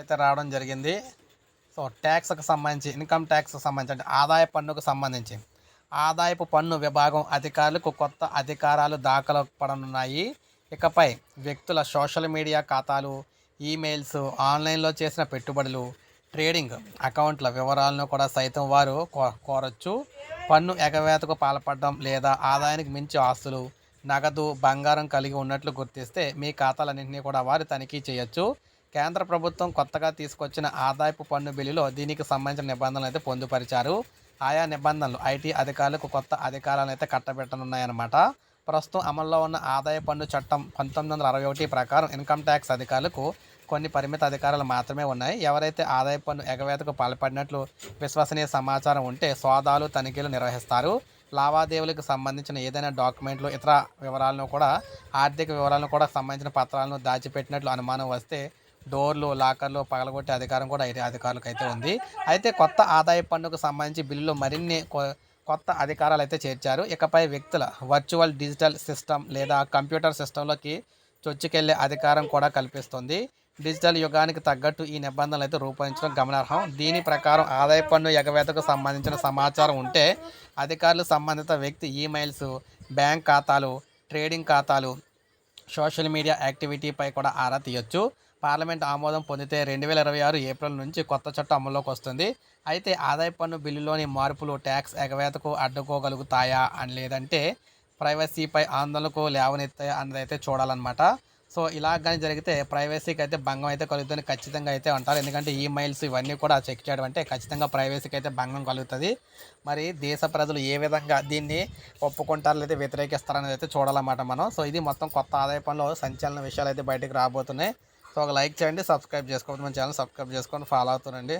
అయితే రావడం జరిగింది. సో ట్యాక్స్కి సంబంధించి ఇన్కమ్ ట్యాక్స్కి సంబంధించి అంటే ఆదాయ పన్నుకు సంబంధించి ఆదాయపు పన్ను విభాగం అధికారులకు కొత్త అధికారాలు దాఖలు పడనున్నాయి ఇకపై వ్యక్తుల సోషల్ మీడియా ఖాతాలు ఈమెయిల్స్ ఆన్లైన్లో చేసిన పెట్టుబడులు ట్రేడింగ్ అకౌంట్ల వివరాలను కూడా సైతం వారు కో కోరచ్చు. పన్ను ఎగవేతకు పాల్పడడం లేదా ఆదాయానికి మించి ఆస్తులు నగదు బంగారం కలిగి ఉన్నట్లు గుర్తిస్తే మీ ఖాతాలన్నింటినీ కూడా వారు తనిఖీ చేయొచ్చు. కేంద్ర ప్రభుత్వం కొత్తగా తీసుకొచ్చిన ఆదాయపు పన్ను బిల్లులో దీనికి సంబంధించిన నిబంధనలు అయితే పొందుపరిచారు. ఆయా నిబంధనలు ఐటీ అధికారులకు కొత్త అధికారాలను అయితే కట్టబెట్టనున్నాయన్నమాట. ప్రస్తుతం అమల్లో ఉన్న ఆదాయ పన్ను చట్టం పంతొమ్మిది వందల అరవై ఒకటి ప్రకారం ఇన్కమ్ ట్యాక్స్ అధికారులకు కొన్ని పరిమిత అధికారాలు మాత్రమే ఉన్నాయి. ఎవరైతే ఆదాయ పన్ను ఎగవేతకు పాల్పడినట్లు విశ్వసనీయ సమాచారం ఉంటే సోదాలు తనిఖీలు నిర్వహిస్తారు. లావాదేవీలకు సంబంధించిన ఏదైనా డాక్యుమెంట్లు ఇతర వివరాలను కూడా ఆర్థిక వివరాలను కూడా సంబంధించిన పత్రాలను దాచిపెట్టినట్లు అనుమానం వస్తే డోర్లు లాకర్లు పగలగొట్టే అధికారం కూడా ఐటీ అధికారులకు అయితే ఉంది. అయితే కొత్త ఆదాయ పన్నుకు సంబంధించి బిల్లులో మరిన్ని కొ- కొత్త అధికారాలు అయితే చేర్చారు. ఇకపై వ్యక్తుల వర్చువల్ డిజిటల్ సిస్టమ్ లేదా కంప్యూటర్ సిస్టంలోకి చొచ్చుకెళ్ళే అధికారం కూడా కల్పిస్తుంది. డిజిటల్ యుగానికి తగ్గట్టు ఈ నిబంధనలు అయితే రూపొందించడం గమనార్హం. దీని ప్రకారం ఆదాయ పన్ను ఎగవేతకు సంబంధించిన సమాచారం ఉంటే అధికారులు సంబంధిత వ్యక్తి ఈమెయిల్స్ బ్యాంక్ ఖాతాలు ట్రేడింగ్ ఖాతాలు సోషల్ మీడియా యాక్టివిటీపై కూడా ఆరా తీయొచ్చు. పార్లమెంట్ ఆమోదం పొందితే రెండు వేల ఇరవై ఆరు ఏప్రిల్ నుంచి కొత్త చట్టం అమల్లోకి వస్తుంది. అయితే ఆదాయ పన్ను బిల్లులోని మార్పులు ట్యాక్స్ ఎగవేతకు అడ్డుకోగలుగుతాయా అని లేదంటే ప్రైవసీపై ఆందోళనకు లేవనెత్తాయా అన్నది అయితే చూడాలన్నమాట. సో ఇలా కానీ జరిగితే ప్రైవసీకి అయితే భంగం అయితే కలుగుతుంది. ఖచ్చితంగా అయితే అంటారు. ఎందుకంటే ఈమెయిల్స్ ఇవన్నీ కూడా చెక్ చేయడం అంటే ఖచ్చితంగా ప్రైవసీకి అయితే భంగం కలుగుతుంది. మరి దేశ ప్రజలు ఏ విధంగా దీన్ని ఒప్పుకుంటారు లేదా వ్యతిరేకిస్తారనేది అయితే చూడాలన్నమాట మనం. సో ఇది మొత్తం కొత్త ఆదాయ పనులు సంచలన విషయాలు అయితే బయటకు రాబోతున్నాయి. సో ఒక లైక్ చేయండి సబ్స్క్రైబ్ చేసుకోండి మన ఛానల్ సబ్స్క్రైబ్ చేసుకొని ఫాలో అవుతుండండి.